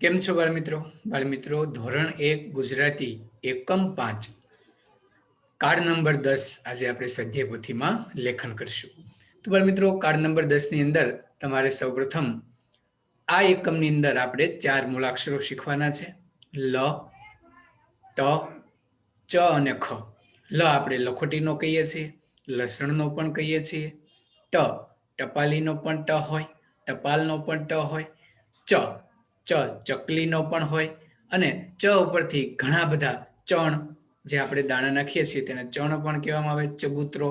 કેમ છો બાળમિત્રો? બાળમિત્રો, ધોરણ એક, ગુજરાતી, એકમ પાંચ. કાર્ડ નંબર દસ આજે આપણે સ્વાધ્યાય પોથીમાં લેખન કરશું. તો બાળમિત્રો કાર્ડ નંબર દસની અંદર તમારે સૌપ્રથમ આ એકમની અંદર આપણે ચાર મૂળાક્ષરો શીખવાના છે. લ, ટ, ચ અને ખ. લ આપણે લખોટીનો કહીએ છીએ, લસણનો પણ કહીએ છીએ, ટ, ટપાલીનો પણ ટ હોય, ટપાલનો પણ ટ હોય, ચ ચ ચકલીનો પણ હોય અને ચ ઉપરથી ઘણા બધા ચણ જે આપણે દાણા નાખીએ છીએ તેને ચણ પણ કહેવામાં આવે, ચબૂતરો.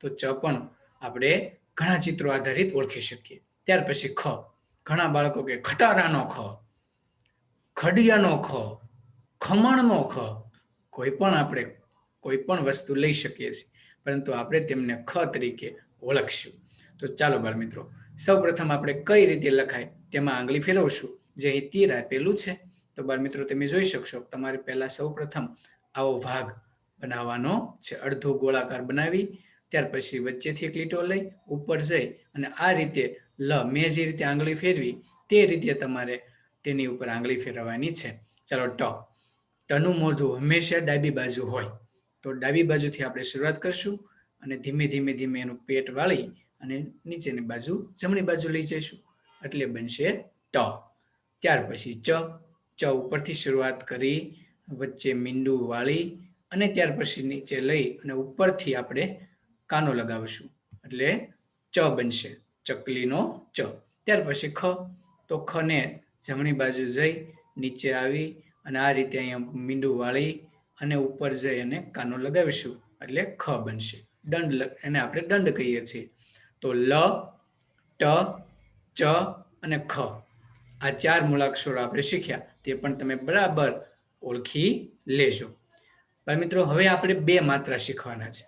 તો ચ પણ આપણે ઘણા ચિત્રો આધારિત ઓળખી શકીએ. ત્યાર પછી ખ. ઘણા બાળકો કે ખટારાનો ખ, ખડિયાનો ખ, ખમણનો ખ. કોઈ પણ આપણે કોઈ પણ વસ્તુ લઈ શકીએ છીએ, પરંતુ આપણે તેમને ખ તરીકે ઓળખશું. તો ચાલો બાળ મિત્રો સૌ પ્રથમ આપણે કઈ રીતે લખાય તેમાં આંગળી ફેરવશું? જે અહીં તીર આપેલું છે. તો બાળ મિત્રો તમે જોઈ શકશો, તમારે પહેલા સૌપ્રથમ આવો ભાગ બનાવવાનો છે. અડધો ગોળાકાર બનાવી, ત્યાર પછી વચ્ચેથી એક લીટો લઈ, ઉપર જઈ અને આ રીતે લ, મેં જે રીતે આંગળી ફેરવી, તે રીતે તમારે તેની ઉપર આંગળી ફેરવવાની છે. ચાલો, ટ. ટનું મોઢું હંમેશા ડાબી બાજુ હોય. તો ડાબી બાજુથી આપણે શરૂઆત કરશું અને ધીમે ધીમે ધીમે એનું પેટ વાળી અને નીચેની બાજુ જમણી બાજુ લઈ જઈશું. એટલે બનશે ટ. ત્યાર પછી ચ ચ ઉપરથી શરૂઆત કરી, વચ્ચે મીંડું વાળી અને ત્યાર પછી નીચે લઈ અને ઉપરથી આપણે કાનો લગાવીશું. એટલે ચ બનશે, ચકલીનો ચ. ત્યાર પછી ખ, તો ખને જમણી બાજુ જઈ નીચે આવી અને આ રીતે અહીંયા મીંડું વાળી અને ઉપર જઈ અને કાનો લગાવીશું. એટલે ખ બનશે. દંડ એને આપણે દંડ કહીએ છીએ. તો લ, ટ, ચ અને ખ. આ ચાર મૂળાક્ષરો આપણે શીખ્યા, તે પણ તમે બરાબર ઓળખી લેજો. પણ મિત્રો, હવે આપણે બે માત્રા શીખવાના છે.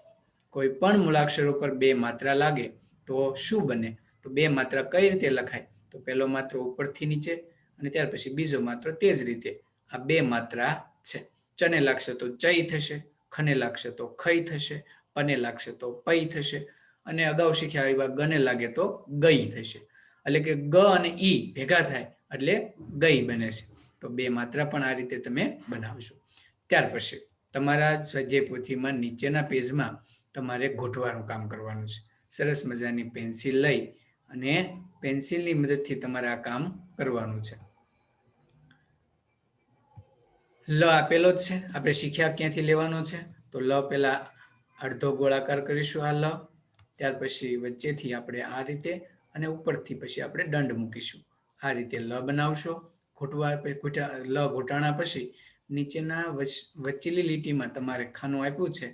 કોઈ પણ મૂળાક્ષરો પર બે માત્રા લાગે તો શું બને? તો બે માત્રા કઈ રીતે લખાય? તો પહેલો માત્ર ઉપરથી નીચે અને ત્યાર પછી બીજો માત્ર તે જ રીતે. આ બે માત્રા છે. ચને લાગશે તો ચઈ થશે, ખને લાગશે તો ખઈ થશે, પને લાગશે તો પઈ થશે અને અગાઉ શીખ્યા એવા ગને લાગે તો ગઈ થશે. એટલે કે ગ અને ઈ ભેગા થાય એટલે ગઈ બને છે. તો બે માત્રા પણ આ રીતે તમે બનાવશો. ત્યાર પછી તમારા સ્વાધ્યાય પોથીમાં નીચેના પેજમાં તમારે ગોઠવાનું કામ કરવાનું છે. સરસ મજાની પેન્સિલ લઈ અને પેન્સિલની મદદથી તમારે આ કામ કરવાનું છે. લ આપેલો જ છે. આપણે શીખ્યા ક્યાંથી લેવાનો છે? તો લ પેલા અડધો ગોળાકાર કરીશું આ લ. ત્યાર પછી વચ્ચેથી આપણે આ રીતે અને ઉપરથી પછી આપણે દંડ મૂકીશું. આ રીતે લ બનાવશો, ઘૂંટવા લ ઘૂંટાણા પછી નીચેના વચ્ચેલી લીટીમાં તમારે ખાનું આપ્યું છે,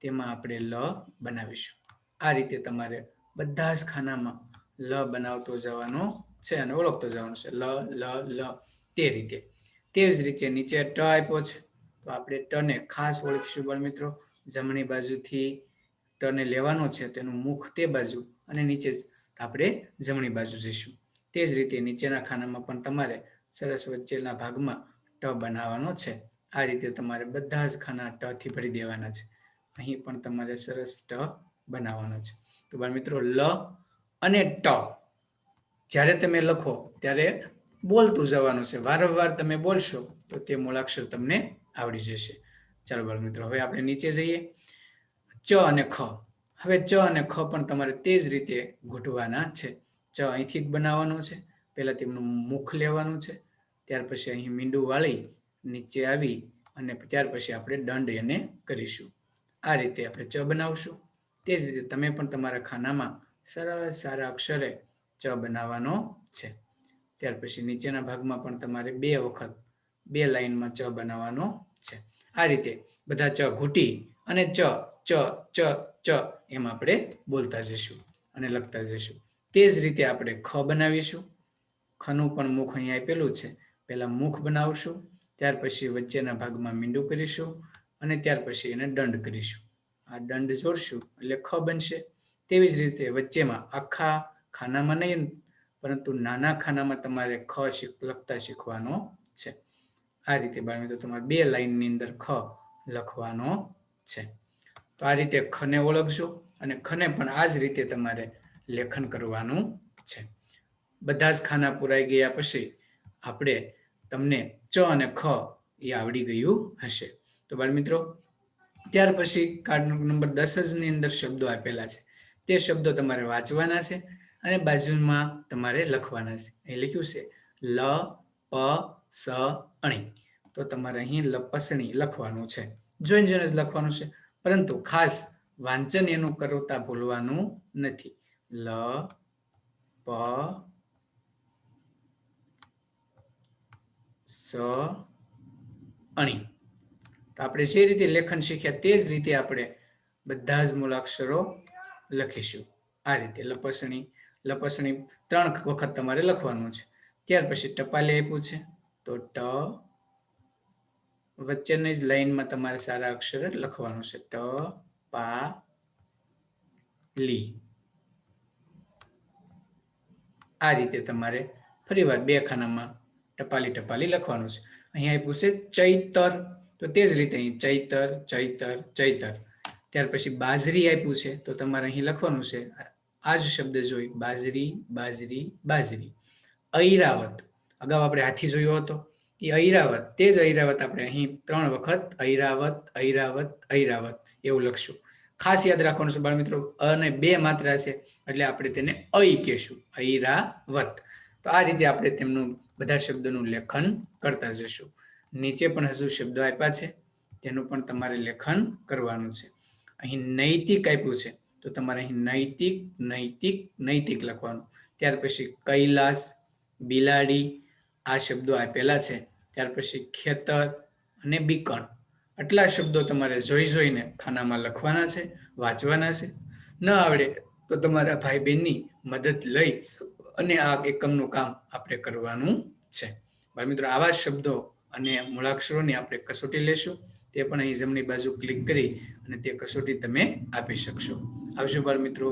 તેમાં આપણે લ બનાવીશું. આ રીતે તમારે બધા જ ખાનામાં લ બનાવતો જવાનો છે અને ઓળખતો જવાનો છે. લ લ લ, તે રીતે. તે જ રીતે નીચે ટ આપ્યો છે. તો આપણે ટને ખાસ ઓળખીશું બાળ મિત્રો. જમણી બાજુથી ટને લેવાનો છે, તેનું મુખ તે બાજુ અને નીચે આપણે જમણી બાજુ જઈશું. તે જ રીતે નીચેના ખાનામાં પણ તમારે સરસ વચ્ચેના ભાગમાં ટ બનાવવાનો છે. આ રીતે તમારે બધા જ ખાના ટથી ભરી દેવાના છે. અહીં પણ તમારે સરસ ટ બનાવવાનો છે. તો બાળ મિત્રો લ અને ટ. જ્યારે તમે લખો, ત્યારે બોલતું જવાનું છે. વારંવાર તમે બોલશો, તો તે મૂળાક્ષર તમને આવડી જશે. ચાલો બાળ મિત્રો હવે આપણે નીચે જઈએ. ચ અને ખ. હવે ચ અને ખ પણ તમારે તે જ રીતે ઘૂંટવાના છે. ચ અહીંથી જ બનાવવાનું છે. પહેલાં તેમનું મુખ લેવાનું છે. ત્યાર પછી અહીં મીંડું વાળી, નીચે આવી અને ત્યાર પછી આપણે દંડ એને કરીશું. આ રીતે આપણે ચ બનાવશું. તે જ રીતે તમે પણ તમારા ખાનામાં સરસ સારા અક્ષરે ચ બનાવવાનો છે. ત્યાર પછી નીચેના ભાગમાં પણ તમારે બે વખત, બે લાઈનમાં ચ બનાવવાનો છે. આ રીતે બધા ચ ઘૂંટી અને ચ ચ ચ ચ એમ આપણે બોલતા જઈશું અને લખતા જઈશું. તે જ રીતે આપણે ખ બનાવીશું. ખનું પણ મુખ અહીંયા આપેલું છે. પહેલાં મુખ બનાવશું, ત્યાર પછી વચ્ચેના ભાગમાં મીંડું કરીશું અને ત્યાર પછી એને દંડ કરીશું. આ દંડ જોડશું એટલે ખ બનશે. તેવી જ રીતે વચ્ચેમાં આખા ખાનામાં નહીં, પરંતુ નાના ખાનામાં તમારે ખ લખતા શીખવાનો છે. આ રીતે બાળમિત્રો તમારે બે લાઈનની અંદર ખ લખવાનો છે. તો આ રીતે ખને ઓળખજો અને ખને પણ આ જ રીતે તમારે લેખન કરવાનું છે. બધા જ ખાના પુરાઈ ગયા પછી આપણે તમને ચ અને ખ એ આવડી ગયું હશે. તો બાળમિત્રો, ત્યાર પછી કાર્ડ નંબર દસ જ ની અંદર શબ્દો આપેલા છે. તે શબ્દો તમારે વાંચવાના છે અને બાજુમાં તમારે લખવાના છે. એ લખ્યું છે, લ, પ, સ, અણી. તો તમારે અહીં લપસણી લખવાનું છે. જોઈન જોઈને જ લખવાનું છે. પરંતુ ખાસ વાંચન એનું કરતા ભૂલવાનું નથી. લ, પ, સ, અણી. તો આપણે જે રીતે લેખન શીખ્યા તે જ રીતે આપણે બધા જ મૂળાક્ષરો લખીશું. આ રીતે લપસણી લપસણી ત્રણ વખત તમારે લખવાનું છે. ત્યાર પછી ટપાલે આપ્યું છે. તો ટ, વચ્ચેની જ લાઈનમાં તમારે સારા અક્ષર લખવાનું છે. ટ, પા, લી. આ રીતે તમારે ફરીવાર બે ખાનામાં ટપાલી ટપાલી લખવાનું છે. અહીંયા આપ્યું છે ચૈતર. તો તે જ રીતે અહીં ચૈતર ચૈતર ચૈતર. ત્યાર પછી બાજરી આપ્યું છે. તો તમારે અહીં લખવાનું છે આ જ શબ્દ જોઈ. બાજરી બાજરી બાજરી. ઐરાવત. અગાઉ આપણે હાથી જોયો હતો. એ ઐરાવત, તે જ ઐરાવત આપણે અહીં ત્રણ વખત ઐરાવત ઐરાવત ઐરાવત એવું લખશું. ખાસ યાદ રાખવાનું છે બાળમિત્રો. અને બે માત્રા છે, એટલે આપણે તેને અઈ કહેશું. ઐરાવત તો આ રીતે આપણે તેમનું બધા શબ્દોનું લેખન કરતા જશું. નીચે પણ હજુ શબ્દો આપ્યા છે, તેનું પણ તમારે લેખન કરવાનું છે. અહીં નૈતિક આપ્યું છે, તો તમારે અહીં નૈતિક નૈતિક નૈતિક લખવાનું. ત્યાર પછી કૈલાસ, બિલાડી આ શબ્દો આપેલા છે. ત્યાર પછી ખેતર અને બીકણ. આટલા શબ્દો તમારે જોઈ જોઈને ખાનામાં લખવાના છે, વાંચવાના છે. ન આવડે તો તમારા ભાઈ બહેનની મદદ લઈ અને આ એકમનું કામ આપણે કરવાનું છે. બાળ મિત્રો આવા શબ્દો અને મૂળાક્ષરોની આપણે કસોટી લેશું. તે પણ અહીં જમણી બાજુ ક્લિક કરી અને તે કસોટી તમે આપી શકશો. આવજો બાળ મિત્રો